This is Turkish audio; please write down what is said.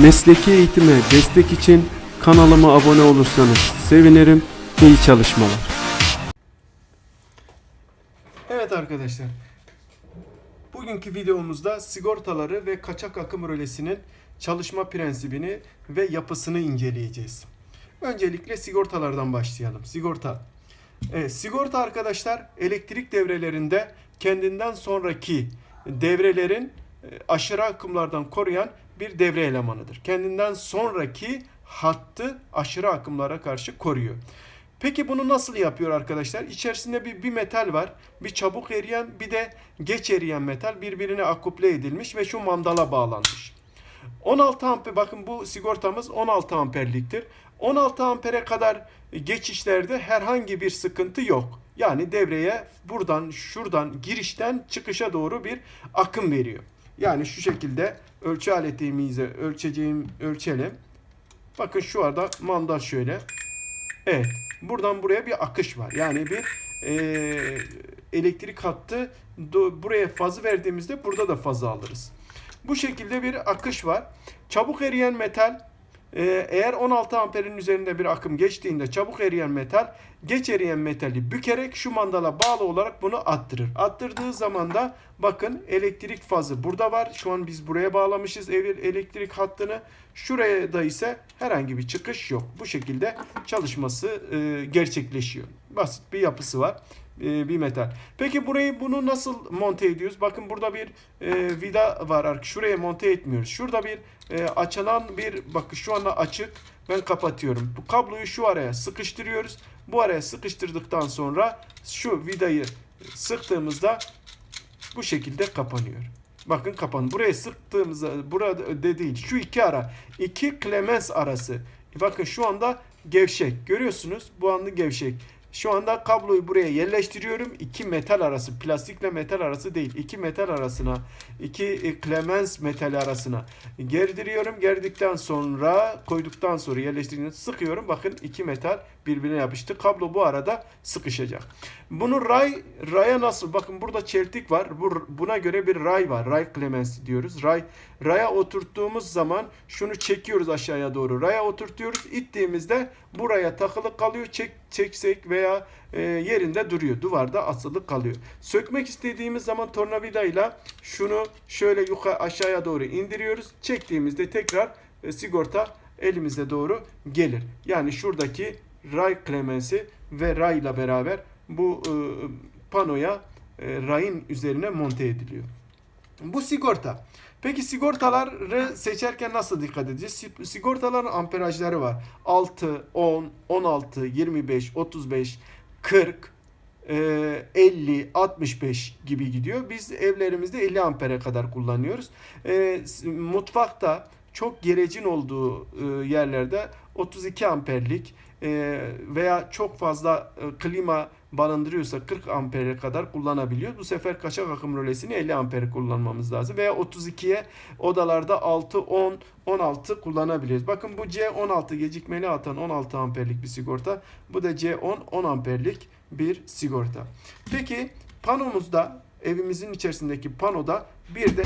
Mesleki eğitime destek için kanalıma abone olursanız sevinirim. İyi çalışmalar. Evet arkadaşlar. Bugünkü videomuzda sigortaları ve kaçak akım rölesinin çalışma prensibini ve yapısını inceleyeceğiz. Öncelikle sigortalardan başlayalım. Sigorta. Evet, sigorta arkadaşlar elektrik devrelerinde kendinden sonraki devrelerin e, aşırı akımlardan koruyan bir devre elemanıdır. Kendinden sonraki hattı aşırı akımlara karşı koruyor. Peki bunu nasıl yapıyor arkadaşlar? İçerisinde bir, bir metal var. Bir çabuk eriyen bir de geç eriyen metal birbirine akuple edilmiş ve şu mandala bağlanmış. 16 amper bakın bu sigortamız 16 amperliktir. 16 ampere kadar geçişlerde herhangi bir sıkıntı yok. Yani devreye buradan şuradan girişten çıkışa doğru bir akım veriyor. Yani şu şekilde ölçü aletimize ölçeceğim ölçelim. Bakın şu anda mandal şöyle. Evet. Buradan buraya bir akış var. Yani bir eee, elektrik hattı buraya fazı verdiğimizde burada da fazı alırız. Bu şekilde bir akış var. Çabuk eriyen metal eğer 16 amperin üzerinde bir akım geçtiğinde çabuk eriyen metal geç eriyen metali bükerek şu mandala bağlı olarak bunu attırır. Attırdığı zaman da bakın elektrik fazı burada var. Şu an biz buraya bağlamışız elektrik hattını. Şuraya da ise herhangi bir çıkış yok. Bu şekilde çalışması e, gerçekleşiyor. Basit bir yapısı var. E, bir metal. Peki burayı bunu nasıl monte ediyoruz? Bakın burada bir e, vida var. ar- Şuraya monte etmiyoruz. Şurada bir e, açılan bir bakın şu anda açık. Ben kapatıyorum. Bu kabloyu şu araya sıkıştırıyoruz. Bu araya sıkıştırdıktan sonra şu vidayı sıktığımızda bu şekilde kapanıyor. Bakın kapan. Buraya sıktığımızda burada de değil. Şu iki ara. iki Clemens arası. Bakın şu anda gevşek. Görüyorsunuz bu anda gevşek. Şu anda kabloyu buraya yerleştiriyorum. İki metal arası. Plastikle metal arası değil. iki metal arasına. iki e, Clemens metali arasına. Gerdiriyorum. Gerdikten sonra koyduktan sonra yerleştirdiğimde sıkıyorum. Bakın iki metal birbirine yapıştı. Kablo bu arada sıkışacak. Bunu ray raya nasıl? Bakın burada çeltik var. Bu, buna göre bir ray var. Ray Clemens diyoruz. Ray raya oturttuğumuz zaman şunu çekiyoruz aşağıya doğru. Raya oturtuyoruz. İttiğimizde buraya takılı kalıyor. Çek çeksek veya e, yerinde duruyor. Duvarda asılı kalıyor. Sökmek istediğimiz zaman tornavidayla şunu şöyle yukarı aşağıya doğru indiriyoruz. Çektiğimizde tekrar e, sigorta elimize doğru gelir. Yani şuradaki ray klemensi ve ray ile beraber bu e, panoya e, rayın üzerine monte ediliyor. Bu sigorta. Peki sigortaları seçerken nasıl dikkat edeceğiz? Si- Sigortaların amperajları var. 6, 10, 16, 25, 35, 40, e, 50, 65 gibi gidiyor. Biz evlerimizde 50 ampere kadar kullanıyoruz. E, mutfakta çok gerecin olduğu e, yerlerde 32 amperlik e, veya çok fazla klima barındırıyorsa 40 ampere kadar kullanabiliyor. Bu sefer kaçak akım rölesini 50 ampere kullanmamız lazım. Veya 32'ye odalarda 6, 10, 16 kullanabiliriz. Bakın bu C16 gecikmeli atan 16 amperlik bir sigorta. Bu da C10 10 amperlik bir sigorta. Peki panomuzda evimizin içerisindeki panoda bir de